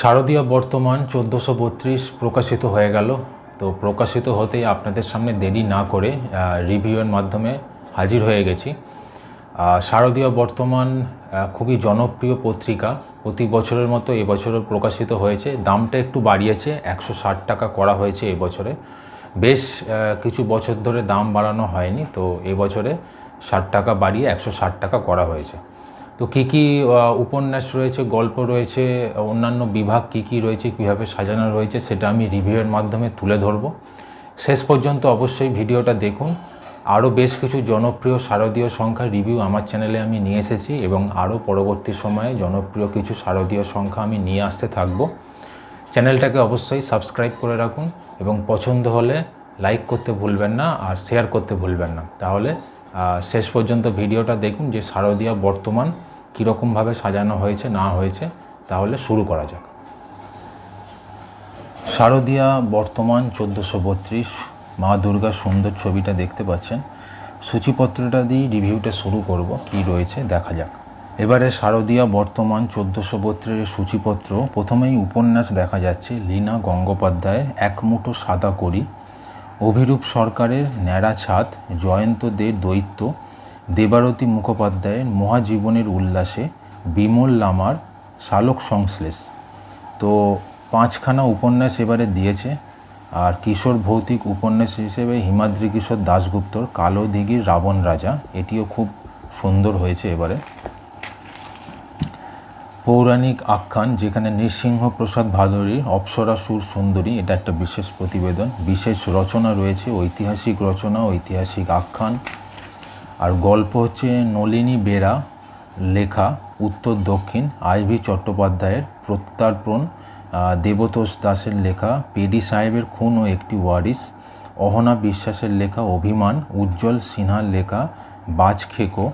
শারদীয় বর্তমান চোদ্দোশো বত্রিশ প্রকাশিত হয়ে গেল। তো প্রকাশিত হতেই আপনাদের সামনে দেরি না করে রিভিউয়ের মাধ্যমে হাজির হয়ে গেছি। শারদীয় বর্তমান খুবই জনপ্রিয় পত্রিকা। প্রতি বছরের মতো এবছরও প্রকাশিত হয়েছে। দামটা একটু বাড়িয়েছে, একশো ষাট টাকা করা হয়েছে এবছরে। বেশ কিছু বছর ধরে দাম বাড়ানো হয়নি, তো এবছরে ষাট টাকা বাড়িয়ে একশো ষাট টাকা করা হয়েছে। তো কী কী উপন্যাস রয়েছে, গল্প রয়েছে, অন্যান্য বিভাগ কী কী রয়েছে, কীভাবে সাজানো রয়েছে, সেটা আমি রিভিউয়ের মাধ্যমে তুলে ধরব। শেষ পর্যন্ত অবশ্যই ভিডিওটা দেখুন। আরও বেশ কিছু জনপ্রিয় শারদীয় সংখ্যার রিভিউ আমার চ্যানেলে আমি নিয়ে এসেছি এবং আরও পরবর্তী সময়ে জনপ্রিয় কিছু শারদীয় সংখ্যা আমি নিয়ে আসতে থাকব। চ্যানেলটাকে অবশ্যই সাবস্ক্রাইব করে রাখুন এবং পছন্দ হলে লাইক করতে ভুলবেন না আর শেয়ার করতে ভুলবেন না। তাহলে শেষ পর্যন্ত ভিডিওটা দেখুন যে শারদীয়া বর্তমান কীরকমভাবে সাজানো হয়েছে, না হয়েছে, তাহলে শুরু করা যাক। শারদীয়া বর্তমান চোদ্দোশো বত্রিশ, মা দুর্গার সুন্দর ছবিটা দেখতে পাচ্ছেন। সূচিপত্রটা দিয়েই রিভিউটা শুরু করব, কি রয়েছে দেখা যাক। এবারে শারদীয়া বর্তমান চোদ্দোশো বত্রিশের সূচিপত্র, প্রথমেই উপন্যাস দেখা যাচ্ছে, লীনা গঙ্গোপাধ্যায়ের এক মুঠো সাদা করি অভিরূপ সরকারের ন্যাড়া ছাদ জয়ন্ত দে দৈত্য দেবারতী মুখোপাধ্যায়ের মহাজীবনের উল্লাসে বিমল লামার শালক সংশ্লেষ। তো পাঁচখানা উপন্যাস এবারে দিয়েছে আর কিশোর ভৌতিক উপন্যাস হিসেবে হিমাদ্রি কিশোর দাশগুপ্তর কালো দিঘির রাবণ রাজা, এটিও খুব সুন্দর হয়েছে এবারে। পৌরাণিক আখ্যান, যেখানে নৃসিংহ প্রসাদ ভাদুরীর অপ্সরা সুর সুন্দরী, এটা একটা বিশেষ প্রতিবেদন, বিশেষ রচনা রয়েছে, ঐতিহাসিক রচনা, ঐতিহাসিক আখ্যান। আর গল্প হচ্ছে নলিনী বেরা, লেখা, উত্তর দক্ষিণ আইভি চট্টোপাধ্যায়ের প্রত্যার্পণ দেবতোষ দাসের লেখা, পেডি সাহেবের খুন ও একটি ওয়ারিস, অহনা বিশ্বাসের লেখা, অভিমান, উজ্জ্বল সিনহার লেখা বাজখেকো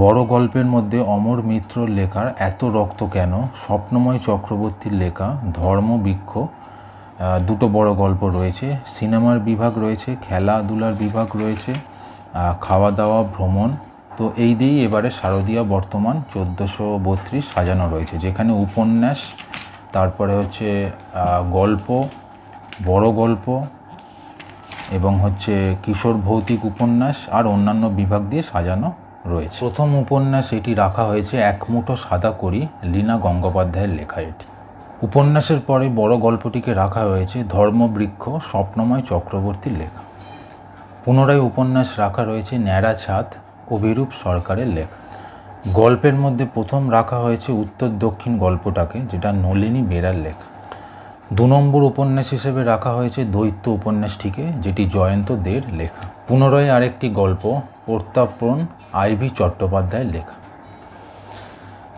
বড় গল্পের মধ্যে অমর মিত্রর লেখার এত রক্ত কেন? স্বপ্নময় চক্রবর্তীর লেখা ধর্মবৃক্ষ দুটো বড় গল্প রয়েছে। সিনেমার বিভাগ রয়েছে, খেলাধুলার বিভাগ রয়েছে খাওয়া দাওয়া ভ্রমণ। তো এই দিয়েই এবারে শারদীয়া বর্তমান চোদ্দোশো বত্রিশ সাজানো রয়েছে। যেখানে উপন্যাস, তারপরে হচ্ছে গল্প, বড় গল্প এবং হচ্ছে কিশোর ভৌতিক উপন্যাস আর অন্যান্য বিভাগ দিয়ে সাজানো রয়েছে। প্রথম উপন্যাস এটি রাখা হয়েছে, এক মুঠো সাদা করি লীনা গঙ্গোপাধ্যায়ের লেখা এটি। উপন্যাসের পরে বড় গল্পটিকে রাখা হয়েছে ধর্মবৃক্ষ স্বপ্নময় চক্রবর্তীর লেখা। পুনরায় উপন্যাস রাখা রয়েছে ন্যাড়া ছাদ অভিরূপ সরকারের লেখা। গল্পের মধ্যে প্রথম রাখা হয়েছে উত্তর দক্ষিণ গল্পটাকে, যেটা নলিনী বেরার লেখা। দু নম্বর উপন্যাস হিসেবে রাখা হয়েছে দৈত্য উপন্যাসটিকে, যেটি জয়ন্ত দের লেখা। পুনরায় আরেকটি গল্প প্রত্যাপন আইভি চট্টোপাধ্যায়ের লেখা।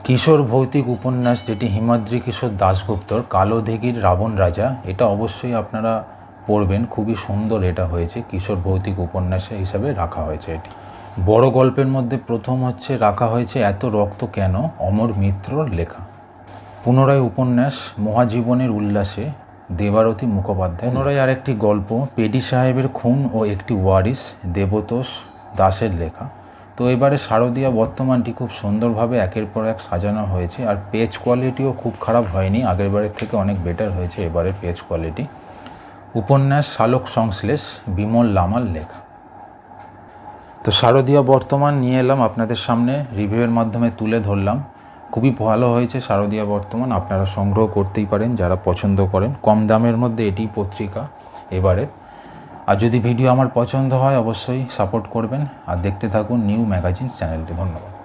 কিশোর ভৌতিক উপন্যাস যেটি হিমাদ্রি কিশোর দাশগুপ্তর কালো দিঘির রাবণ রাজা, এটা অবশ্যই আপনারা পড়বেন, খুবই সুন্দর এটা হয়েছে, কিশোর ভৌতিক উপন্যাস হিসাবে রাখা হয়েছে এটি। বড় গল্পের মধ্যে প্রথম হচ্ছে রাখা হয়েছে, এত রক্ত কেন? অমর মিত্রর লেখা। পুনরায় উপন্যাস, মহাজীবনের উল্লাসে, দেবারতী মুখোপাধ্যায়। পুনরায় আরেকটি গল্প, পেডি সাহেবের খুন ও একটি ওয়ারিস, দেবতোষ দাসের লেখা। তো এবারে শারদীয়া বর্তমানটি খুব সুন্দরভাবে একের পর এক সাজানো হয়েছে, আর পেজ কোয়ালিটিও খুব খারাপ হয়নি। আগের বারের থেকে অনেক বেটার হয়েছে এবারে পেজ কোয়ালিটি উপন্যাস, শালক সংশ্লেষ, বিমল লামার লেখা। তো শারদীয়া বর্তমান নিয়ে এলাম আপনাদের সামনে রিভিউয়ের মাধ্যমে তুলে ধরলাম। খুবই ভালো হয়েছে শারদীয়া বর্তমান, আপনারা সংগ্রহ করতেই পারেন যারা পছন্দ করেন। কম দামের মধ্যে এটি পত্রিকা এবারে। আর যদি ভিডিও আমার পছন্দ হয়, অবশ্যই সাপোর্ট করবেন। আর দেখতে থাকুন নিউ ম্যাগাজিন চ্যানেলটি। ধন্যবাদ।